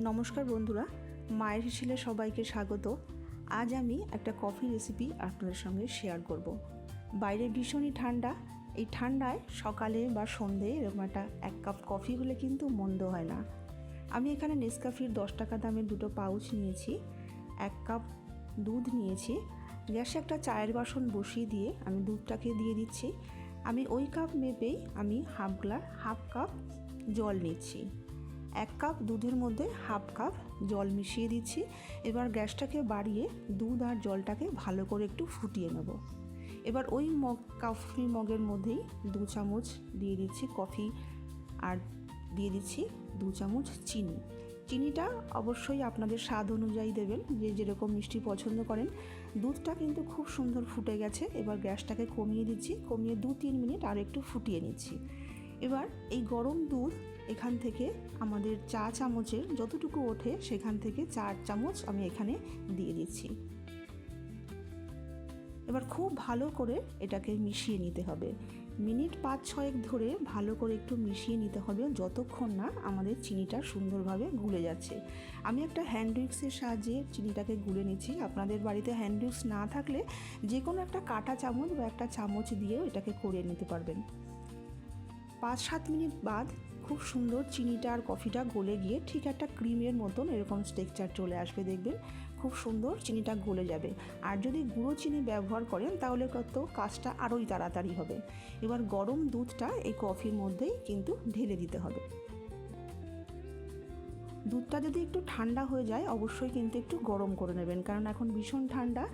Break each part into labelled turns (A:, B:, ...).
A: নমস্কার বন্ধুরা, মায়ের হিসেলে সবাইকে স্বাগত। আজ আমি একটা কফি রেসিপি আপনাদের সঙ্গে শেয়ার করব। বাইরে ভীষণই ঠান্ডা, এই ঠান্ডায় সকালে বা সন্ধে এরকম একটা এক কাপ কফি হলে কিন্তু মন্দ হয় না। আমি এখানে নেসকাফির দশ টাকা দামের দুটো পাউচ নিয়েছি, এক কাপ দুধ নিয়েছি, গ্যাসে একটা চায়ের বাসন বসিয়ে দিয়ে আমি দুধটাকে দিয়ে দিচ্ছি। আমি ওই কাপ মেপেই আমি হাফ গ্লাস হাফ কাপ জল নিচ্ছি। এক কাপ দুধের মধ্যে হাফ কাপ জল মিশিয়ে দিচ্ছি। এবার গ্যাসটাকে বাড়িয়ে দুধ আর জলটাকে ভালো করে একটু ফুটিয়ে নেব। এবার ওই মগ কফি মগের মধ্যেই দু চামচ দিয়ে দিচ্ছি কফি আর দিয়ে দিচ্ছি দু চামচ চিনি। চিনিটা অবশ্যই আপনাদের স্বাদ অনুযায়ী দেবেন, যে যেরকম মিষ্টি পছন্দ করেন। দুধটা কিন্তু খুব সুন্দর ফুটে গেছে। এবার গ্যাসটাকে কমিয়ে দিচ্ছি। কমিয়ে দু তিন মিনিট আর একটু ফুটিয়ে নিচ্ছি। এবার এই গরম দুধ এখান থেকে আমাদের চা চামচের যতটুকু ওঠে সেখান থেকে চার চামচ আমি এখানে দিয়ে দিচ্ছি। এবার খুব ভালো করে এটাকে মিশিয়ে নিতে হবে। মিনিট পাঁচ ছয়েক ধরে ভালো করে একটু মিশিয়ে নিতে হবে যতক্ষণ না আমাদের চিনিটা সুন্দরভাবে গুলে যাচ্ছে। আমি একটা হ্যান্ড উইক্সের সাহায্যে চিনিটাকে গুলে নিচ্ছি। আপনাদের বাড়িতে হ্যান্ড উইক্স না থাকলে যে কোনো একটা কাটা চামচ বা একটা চামচ দিয়েও এটাকে করে নিতে পারবেন। পাঁচ সাত মিনিট বাদ খুব সুন্দর চিনিটা আর কফিটা গলে গিয়ে ঠিক একটা ক্রিমের মতন এরকম স্ট্রেকচার চলে আসবে দেখবেন। খুব সুন্দর চিনিটা গলে যাবে। আর যদি গুঁড়ো চিনি ব্যবহার করেন তাহলে কত কাজটা আরোই তাড়াতাড়ি হবে। এবার গরম দুধটা এই কফির মধ্যেই কিন্তু ঢেলে দিতে হবে। দুধটা যদি একটু ঠান্ডা হয়ে যায়, অবশ্যই কিন্তু একটু গরম করে নেবেন। কারণ এখন ভীষণ ঠান্ডা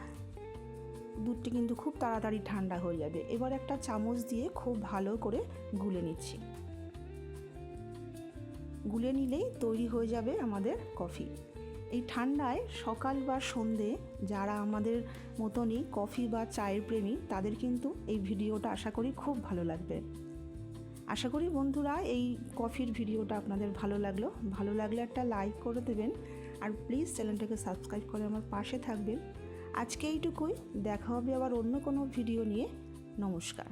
A: দুধটি কিন্তু খুব তাড়াতাড়ি ঠান্ডা হয়ে যাবে। এবার একটা চামচ দিয়ে খুব ভালো করে গুলে নিচ্ছি। গুলে নিলেই তৈরি হয়ে যাবে আমাদের কফি। এই ঠান্ডায় সকাল বা সন্ধে যারা আমাদের মতনই কফি বা চায়ের প্রেমী, তাদের কিন্তু এই ভিডিওটা আশা করি খুব ভালো লাগবে। আশা করি বন্ধুরা, এই কফির ভিডিওটা আপনাদের ভালো লাগল। ভালো লাগলে একটা লাইক করে দেবেন। আর প্লিজ চ্যানেলটাকে সাবস্ক্রাইব করে আমার পাশে থাকবেন। আজকে এইটুকুই। দেখা হবে আবার অন্য কোনো ভিডিও নিয়ে। নমস্কার।